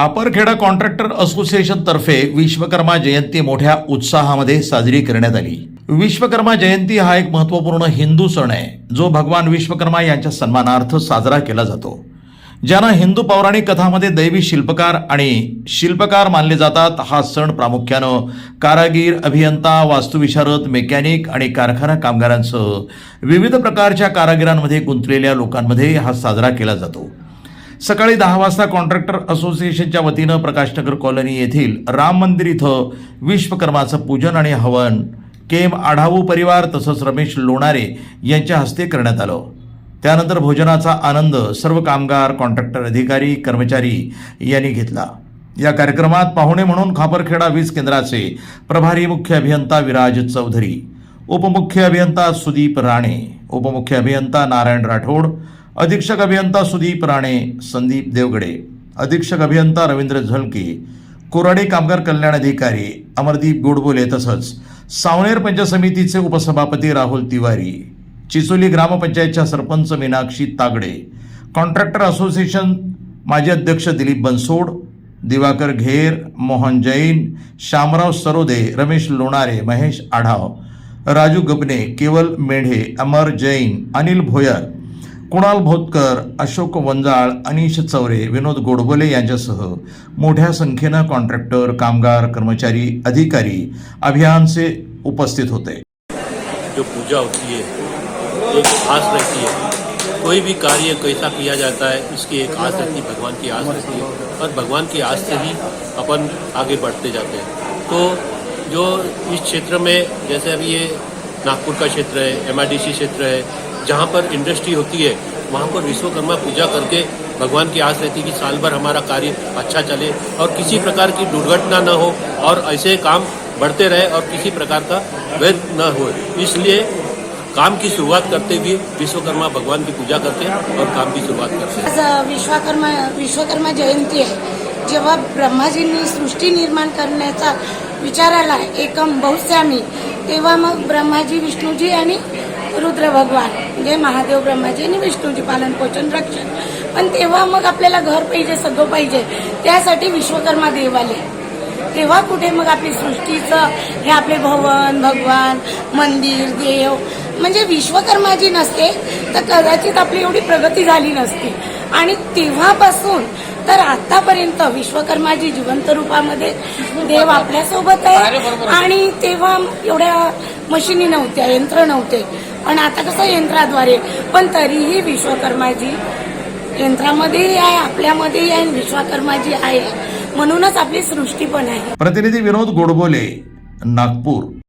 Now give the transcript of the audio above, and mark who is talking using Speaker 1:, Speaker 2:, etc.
Speaker 1: Khaparkheda contractor association तर्फे विश्वकर्मा जयंती मोठ्या उत्साहामध्ये साजरी करण्यात आली. विश्वकर्मा जयंती हा एक महत्त्वपूर्ण हिंदू सण आहे जो भगवान विश्वकर्मा यांच्या सन्मानार्थ साजरा केला जातो. ज्यांना हिंदू पौराणिक कथामध्ये दैवी शिल्पकार आणि शिल्पकार मानले जातात हा सण प्रामुख्यानं कारागीर अभियंता वास्तुविशारद मेकॅनिक आणि कारखाना कामगारांसह विविध प्रकारच्या कारागिरांमध्ये गुंतलेल्या लोकांमध्ये हा साजरा केला जातो. सकाळी दहा वाजता कॉन्ट्रॅक्टर असोसिएशनच्या वतीनं प्रकाशनगर कॉलनी येथील राम मंदिर इथं विश्वकर्माचं पूजन आणि हवन केम आढावू परिवार तसंच रमेश लोणारे यांच्या हस्ते करण्यात आलं. त्यानंतर भोजनाचा आनंद सर्व कामगार कॉन्ट्रॅक्टर अधिकारी कर्मचारी यांनी घेतला. या कार्यक्रमात पाहुणे म्हणून खापरखेडा वीज केंद्राचे प्रभारी मुख्य अभियंता विराज चौधरी उपमुख्य अभियंता सुदीप राणे उपमुख्य अभियंता नारायण राठोड अधीक्षक अभियंता सुदीप राणे संदीप देवगडे. अधीक्षक अभियंता रवींद्र झलके. कोराडे कामगार कल्याण अधिकारी अमरदीप गोडबोले तसंच सावनेर पंचायत समितीचे उपसभापती राहुल तिवारी. चिचोली ग्रामपंचायतच्या सरपंच मीनाक्षी तागडे. कॉन्ट्रॅक्टर असोसिएशन माजी अध्यक्ष दिलीप बनसोड. दिवाकर घेर मोहन जैन श्यामराव सरोदे रमेश लोणारे महेश आढाव. राजू गबने केवल मेढे अमर जैन अनिल भोयर कुणाल भोतकर अशोक वंजाळ अनिश चौरे विनोद गोडबोले यांच्यासह मोठ्या संख्येनं कॉन्ट्रॅक्टर कामगार कर्मचारी अधिकारी अभियान से उपस्थित होते.
Speaker 2: जो पूजा होती है एक आस रहती है। कोई भी कार्य कैसा किया जाता है इसकी एक आस रहती है भगवान की आस रहती है। और भगवान की आस से ही अपन आगे बढ़ते जाते हैं। तो जो इस क्षेत्र में जैसे अभी ये नागपुर का क्षेत्र है एम क्षेत्र है जहाँ पर इंडस्ट्री होती है, वहाँ पर विश्वकर्मा पूजा करके भगवान की आस रहती है कि साल भर हमारा कार्य अच्छा चले और किसी प्रकार की दुर्घटना न हो और ऐसे काम बढ़ते रहे और किसी प्रकार का वैध न हो। इसलिए काम की शुरुआत करते हुए विश्वकर्मा भगवान की पूजा करते हैं और काम की शुरुआत करते हैं।
Speaker 3: विश्वकर्मा विश्वकर्मा जयंती आहे जेव्हा ब्रह्माजींनी सृष्टी निर्माण करण्याचा विचार आला, एकम बहुस्यामी, तेव्हा मग ब्रह्माजी, विष्णूजी आणि रुद्र भगवान जे महादेव ब्रह्माजी आणि विष्णूजी पालन पोषण रक्षण. पण तेव्हा मग आपल्याला घर पाहिजे सगळं पाहिजे त्यासाठी विश्वकर्मा देव आले. तेव्हा कुठे मग आपली सृष्टीचं हे आपले भवन भगवान मंदिर देव म्हणजे विश्वकर्मा जी नसते तर कदाचित आपली एवढी प्रगती झाली नसती. आणि तेव्हापासून तर आतापर्यंत विश्वकर्माजी जिवंत रूपामध्ये देव आपल्यासोबत आहे. आणि तेव्हा एवढ्या मशिनी नव्हत्या यंत्र नव्हते. पण आता कसं यंत्राद्वारे पण तरीही विश्वकर्माजी यंत्रामध्येही आहे आपल्यामध्येही आहे आणि विश्वकर्माजी आहे. म्हणूनच आपली सृष्टी पण आहे.
Speaker 1: प्रतिनिधी विनोद गोडबोले नागपूर.